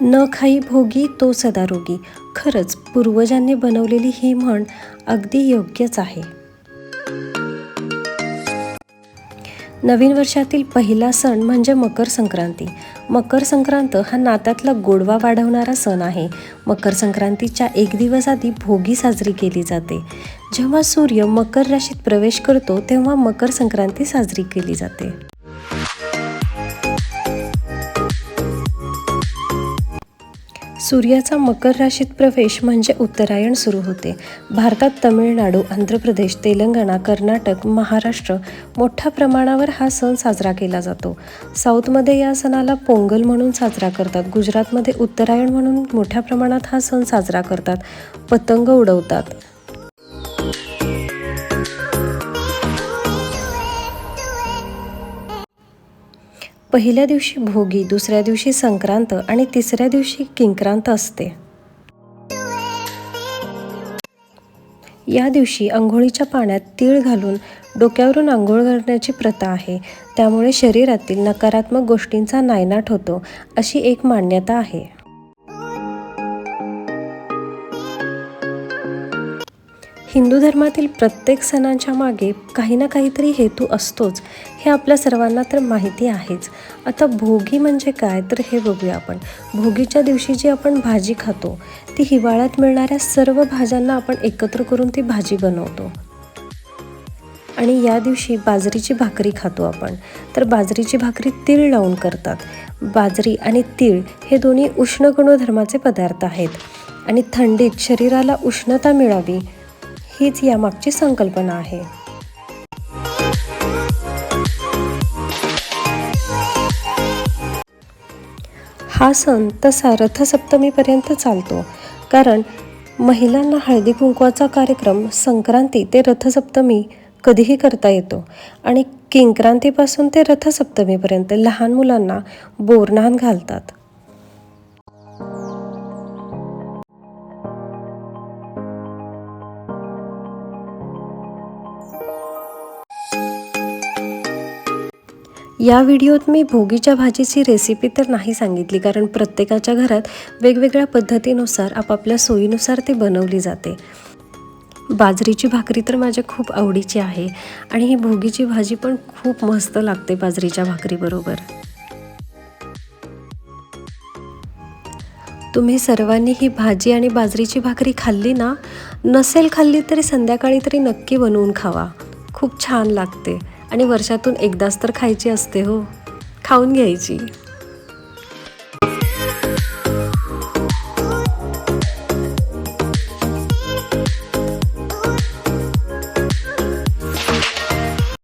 न खाई भोगी तो सदा रोगी. खरंच पूर्वजांनी बनवलेली ही म्हण अगदी योग्यच आहे. नवीन वर्षातील पहिला सण म्हणजे मकर संक्रांती. मकर संक्रांत हा नात्यातला गोडवा वाढवणारा सण आहे. मकर संक्रांतीच्या एक दिवस आधी भोगी साजरी केली जाते. जेव्हा सूर्य मकर राशीत प्रवेश करतो तेव्हा मकर संक्रांती साजरी केली जाते. सूर्याचा मकर राशीत प्रवेश म्हणजे उत्तरायण सुरू होते. भारतात तमिळनाडू आंध्र प्रदेश तेलंगणा कर्नाटक महाराष्ट्र मोठ्या प्रमाणावर हा सण साजरा केला जातो. साऊथमध्ये या सणाला पोंगल म्हणून साजरा करतात. गुजरातमध्ये उत्तरायण म्हणून मोठ्या प्रमाणात हा सण साजरा करतात. पतंग उडवतात. पहिल्या दिवशी भोगी दुसऱ्या दिवशी संक्रांत आणि तिसऱ्या दिवशी किंक्रांत असते. या दिवशी आंघोळीच्या पाण्यात तीळ घालून डोक्यावरून आंघोळ करण्याची प्रथा आहे. त्यामुळे शरीरातील नकारात्मक गोष्टींचा नायनाट होतो अशी एक मान्यता आहे. हिंदू धर्मातील प्रत्येक सणांच्या मागे काही ना काहीतरी हेतू असतोच हे आपल्या सर्वांना तर माहिती आहेच. आता भोगी म्हणजे काय? तर हे बघूया आपण. भोगीच्या दिवशी जी आपण भाजी खातो ती हिवाळ्यात मिळणाऱ्या सर्व भाज्यांना आपण एकत्र करून ती भाजी बनवतो. आणि या दिवशी बाजरीची भाकरी खातो आपण. तर बाजरीची भाकरी तीळ लावून करतात. बाजरी आणि तीळ हे दोन्ही उष्ण गुणधर्माचे पदार्थ आहेत. आणि थंडीत शरीराला उष्णता मिळावी हीच यामागची संकल्पना आहे. हा सण तसा रथसप्तमीपर्यंत चालतो कारण महिलांना हळदी कुंकवाचा कार्यक्रम संक्रांती ते रथसप्तमी कधीही करता येतो आणि किंक्रांतीपासून ते रथसप्तमीपर्यंत लहान मुलांना बोरनान घालतात. या व्हिडिओत मी भोगीच्या भाजीची रेसिपी तर नाही सांगितली कारण प्रत्येकाच्या घरात वेगवेगळ्या पद्धतीनुसार आपापल्या सोयीनुसार ती बनवली जाते. बाजरीची भाकरी तर माझ्या खूप आवडीची आहे आणि ही भोगीची भाजी पण खूप मस्त लागते बाजरीच्या भाकरीबरोबर. तुम्ही सर्वांनी ही भाजी आणि बाजरीची भाकरी खाल्ली ना? नसेल खाल्ली तरी संध्याकाळी तरी नक्की बनवून खावा. खूप छान लागते. आणि वर्षातून एकदाच तर खायची असते हो. खाऊन घ्यायची.